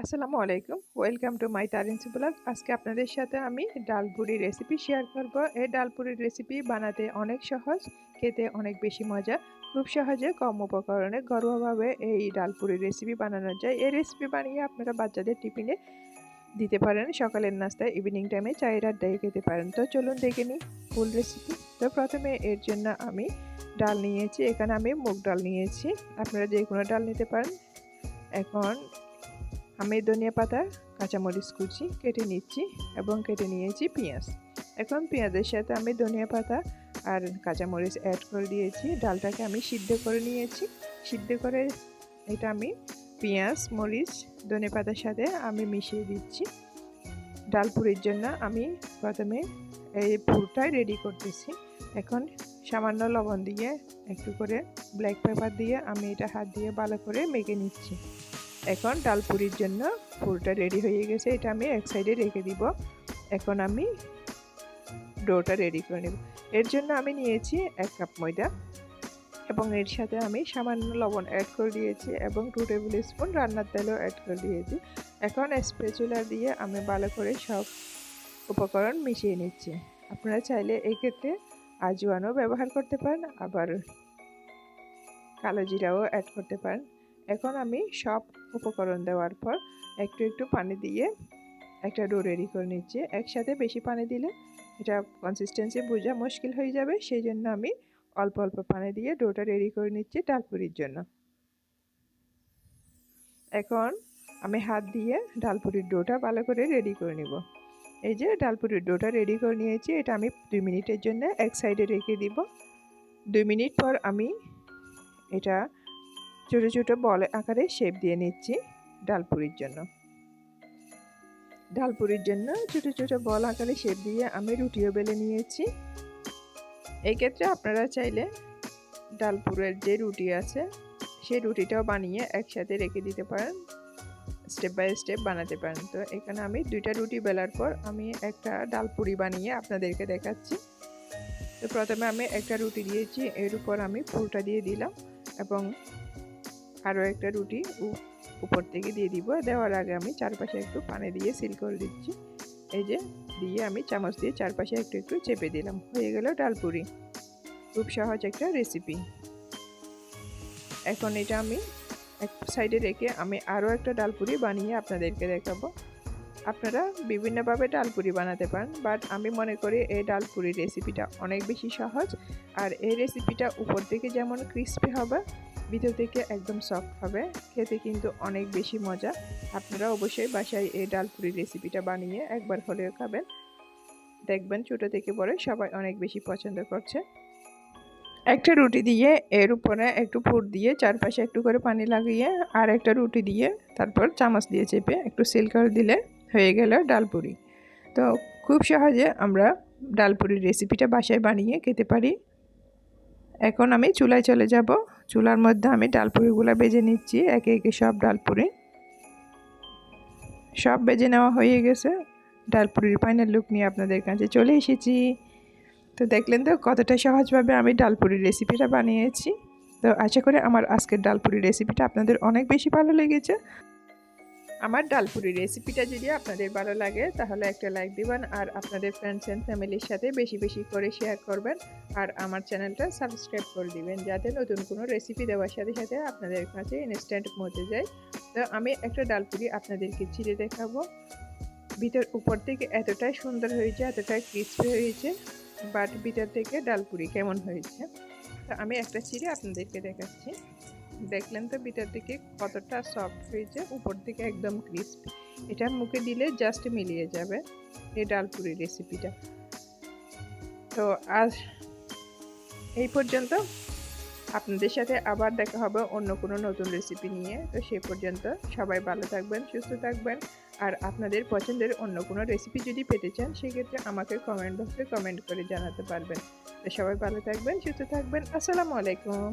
আসসালামু আলাইকুম। Welcome to my Tarin's blog আজকে আপনাদের সাথে আমি ডালপুরি রেসিপি শেয়ার করব। এই ডালপুরির রেসিপি বানাতে অনেক সহজ, খেতে অনেক বেশি মজা। খুব সহজে কম উপকরণে ঘরোয়াভাবে এই ডালপুরির রেসিপি বানানো যায়। এই রেসিপি বানিয়ে আপনারা বাচ্চাদের টিফিনে দিতে পারেন। সকালের নাস্তায় ইভিনিং টাইমে চায়ের আড্ডায় খেতে পারেন। তো চলুন দেখে নিই ফুল রেসিপি তো প্রথমে এর জন্য আমি ডাল নিয়েছি। এখানে আমি মুগ ডাল নিয়েছি। আপনারা যে কোনো ডাল নিতে পারেন। এখন আমি ধনিয়া পাতা, কাঁচামরিচ কুচি কেটে নিচ্ছি এবং কেটে নিয়েছি পেঁয়াজ। এখন পেঁয়াজের সাথে আমি ধনিয়া পাতা আর কাঁচামরিচ অ্যাড করে দিয়েছি। ডালটাকে আমি সিদ্ধ করে নিয়েছি। সিদ্ধ করে এটা আমি পেঁয়াজ, মরিচ ধনে পাতার সাথে আমি মিশিয়ে দিচ্ছি। ডাল পুরির জন্য আমি প্রথমে এই পুরটাই রেডি করতেছি। এখন সামান্য লবণ দিয়ে একটু করে ব্ল্যাক পেপার দিয়ে আমি এটা হাত দিয়ে ভালো করে মেখে নিচ্ছি। এখন ডাল পুরির জন্য পুরোটা রেডি হয়ে গেছে। এটা আমি এক সাইডে রেখে দিব। এখন আমি ডোটা রেডি করে নেব। এর জন্য আমি নিয়েছি এক কাপ ময়দা এবং এর সাথে আমি সামান্য লবণ অ্যাড করে দিয়েছি এবং টু টেবিল স্পুন রান্নার তেলও অ্যাড করে দিয়েছি। এখন স্পেচুলা দিয়ে আমি ভালো করে সব উপকরণ মিশিয়ে নিচ্ছি। আপনারা চাইলে এক্ষেত্রে আজওয়ানও ব্যবহার করতে পারেন, আবার কালো জিরাও অ্যাড করতে পারেন। এখন আমি সব উপকরণ দেওয়ার পর একটু একটু পানি দিয়ে একটা ডো রেডি করে নিচ্ছি। একসাথে বেশি পানি দিলে এটা কনসিস্টেন্সি বোঝা মুশকিল হয়ে যাবে। সেই জন্য আমি অল্প অল্প পানি দিয়ে ডোটা রেডি করে নিচ্ছি ডালপুরির জন্য। এখন আমি হাত দিয়ে ডালপুরির ডোটা ভালো করে রেডি করে নিব। এই যে ডালপুরির ডোটা রেডি করে নিয়েছি, এটা আমি দুই মিনিটের জন্য এক সাইডে রেখে দিব। দুই মিনিট পর আমি এটা ছোটো ছোটো বল আকারে শেপ দিয়ে নিচ্ছি ডালপুরির জন্য। ডালপুরির জন্য ছোটো ছোটো বল আকারে শেপ দিয়ে আমি রুটিও বেলে নিয়েছি। এই ক্ষেত্রে আপনারা চাইলে ডালপুরের যে রুটি আছে, সেই রুটিটাও বানিয়ে একসাথে রেখে দিতে পারেন। স্টেপ বাই স্টেপ বানাতে পারেন। তো এখানে আমি দুইটা রুটি বেলার পর আমি একটা ডালপুরি বানিয়ে আপনাদেরকে দেখাচ্ছি। তো প্রথমে আমি একটা রুটি দিয়েছি, এর উপর আমি ফুলটা দিয়ে দিলাম এবং আরও একটা রুটি উপর থেকে দিয়ে দিব। দেওয়ার আগে আমি চারপাশে একটু পানি দিয়ে সিল করে দিচ্ছি। এই যে, দিয়ে আমি চামচ দিয়ে চারপাশে একটু একটু চেপে দিলাম। হয়ে গেল ডালপুরি খুব সহজ একটা রেসিপি এখন এটা আমি এক সাইডে রেখে আমি আরও একটা ডালপুরি বানিয়ে আপনাদেরকে দেখাবো। আপনারা বিভিন্নভাবে ডালপুরি বানাতে পারেন, বাট আমি মনে করি এই ডালপুরি রেসিপিটা অনেক বেশি সহজ। আর এই রেসিপিটা উপর থেকে যেমন ক্রিস্পি হবে ভিতর থেকে একদম সফট হবে। খেতে কিন্তু অনেক বেশি মজা। আপনারা অবশ্যই বাসায় এই ডালপুরি রেসিপিটা বানিয়ে একবার হলেও খাবেন। দেখবেন ছোটো থেকে বড় সবাই অনেক বেশি পছন্দ করছে। একটা রুটি দিয়ে এর উপরে একটু ফুট দিয়ে চারপাশে একটু করে পানি লাগিয়ে আর একটা রুটি দিয়ে তারপর চামচ দিয়ে চেপে একটু সিল করে দিলে হয়ে গেল ডালপুরি। তো খুব সহজে আমরা ডালপুরির রেসিপিটা বাসায় বানিয়ে খেতে পারি। এখন আমি চুলায় চলে যাব। চুলার মধ্যে আমি ডালপুরিগুলো বেজে নিচ্ছি, একে একে সব ডালপুরি। সব বেজে নেওয়া হয়ে গেছে। ডালপুরির ফাইনাল লুক নিয়ে আপনাদের কাছে চলে এসেছি। তো দেখলেন তো কতটা সহজভাবে আমি ডালপুরির রেসিপিটা বানিয়েছি। তো আশা করি আমার আজকের ডালপুরির রেসিপিটা আপনাদের অনেক বেশি ভালো লেগেছে। আমার ডালপুরি রেসিপিটা যদি আপনাদের ভালো লাগে, তাহলে একটা লাইক দিবেন আর আপনাদের ফ্রেন্ডস অ্যান্ড ফ্যামিলির সাথে বেশি বেশি করে শেয়ার করবেন আর আমার চ্যানেলটা সাবস্ক্রাইব করে দিবেন, যাতে নতুন কোনো রেসিপি দেওয়ার সাথে সাথে আপনাদের কাছে ইনস্ট্যান্ট পৌঁছে যায়। তো আমি একটা ডালপুরি আপনাদেরকে ছিঁড়ে দেখাবো। ভিতর, উপর থেকে এতটাই সুন্দর হয়েছে, এতটাই ক্রিস্পি হয়েছে বাট ভিতর থেকে ডালপুরি কেমন হয়েছে? তো আমি একটা ছিঁড়ে আপনাদেরকে দেখাচ্ছি। দেখলেন তো ভিতর দিকে কতটা সফট হয়েছে, উপর থেকে একদম ক্রিস্প এটা মুখে দিলে জাস্ট মিলিয়ে যাবে এই ডালপুরি রেসিপিটা তো আজ এই পর্যন্ত। আপনাদের সাথে আবার দেখা হবে অন্য কোনো নতুন রেসিপি নিয়ে। তো সে পর্যন্ত সবাই ভালো থাকবেন, সুস্থ থাকবেন। আর আপনাদের পছন্দের অন্য কোনো রেসিপি যদি পেতে চান, সেক্ষেত্রে আমাকে কমেন্ট বক্সে কমেন্ট করে জানাতে পারবেন। তো সবাই ভালো থাকবেন, সুস্থ থাকবেন। আসসালামু আলাইকুম।